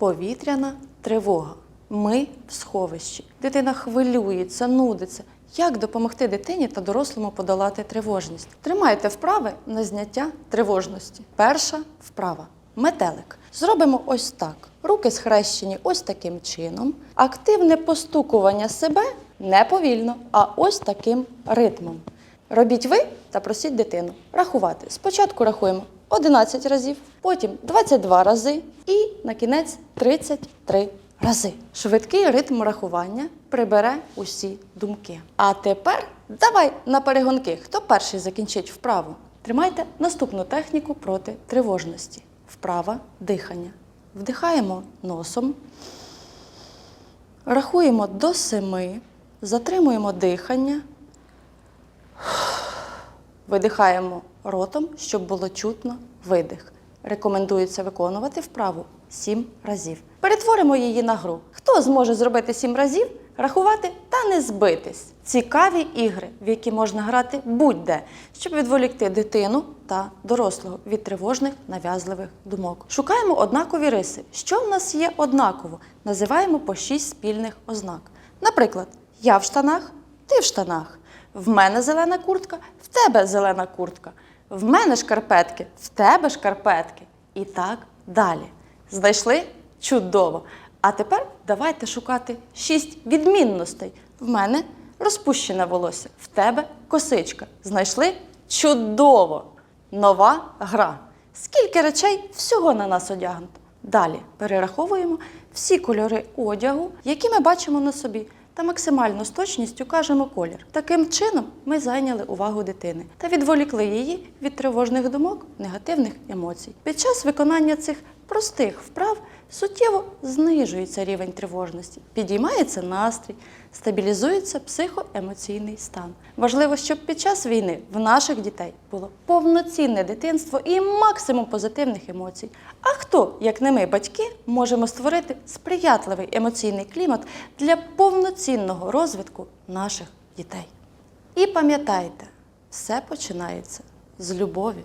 повітряна тривога. Ми в сховищі. Дитина хвилюється, нудиться. Як допомогти дитині та дорослому подолати тривожність? Тримайте вправи на зняття тривожності. Перша вправа. Метелик. Зробимо ось так. Руки схрещені ось таким чином. Активне постукування себе не повільно, а ось таким ритмом. Робіть ви та просіть дитину рахувати. Спочатку рахуємо 11 разів, потім 22 рази і на кінець 33 рази. Швидкий ритм рахування прибере усі думки. А тепер давай на перегонки. Хто перший закінчить вправу? Тримайте наступну техніку проти тривожності. Вправа дихання. Вдихаємо носом, рахуємо до семи, затримуємо дихання. Видихаємо ротом, щоб було чутно видих. Рекомендується виконувати вправу 7 разів. Перетворимо її на гру. Хто зможе зробити 7 разів, рахувати та не збитись? Цікаві ігри, в які можна грати будь-де, щоб відволікти дитину та дорослого від тривожних нав'язливих думок. Шукаємо однакові риси. Що в нас є однаково? Називаємо по 6 спільних ознак. Наприклад, я в штанах, ти в штанах. В мене зелена куртка, в тебе зелена куртка. В мене шкарпетки, в тебе шкарпетки. І так далі. Знайшли? Чудово! А тепер давайте шукати шість відмінностей. В мене розпущене волосся, в тебе косичка. Знайшли? Чудово! Нова гра. Скільки речей всього на нас одягнуто? Далі перераховуємо всі кольори одягу, які ми бачимо на собі, та максимально з точністю кажемо колір. Таким чином ми зайняли увагу дитини та відволікли її від тривожних думок, негативних емоцій. Під час виконання цих простих вправ суттєво знижується рівень тривожності, підіймається настрій, стабілізується психоемоційний стан. Важливо, щоб під час війни в наших дітей було повноцінне дитинство і максимум позитивних емоцій. А хто, як не ми, батьки, можемо створити сприятливий емоційний клімат для повноцінного розвитку наших дітей? І пам'ятайте, все починається з любові.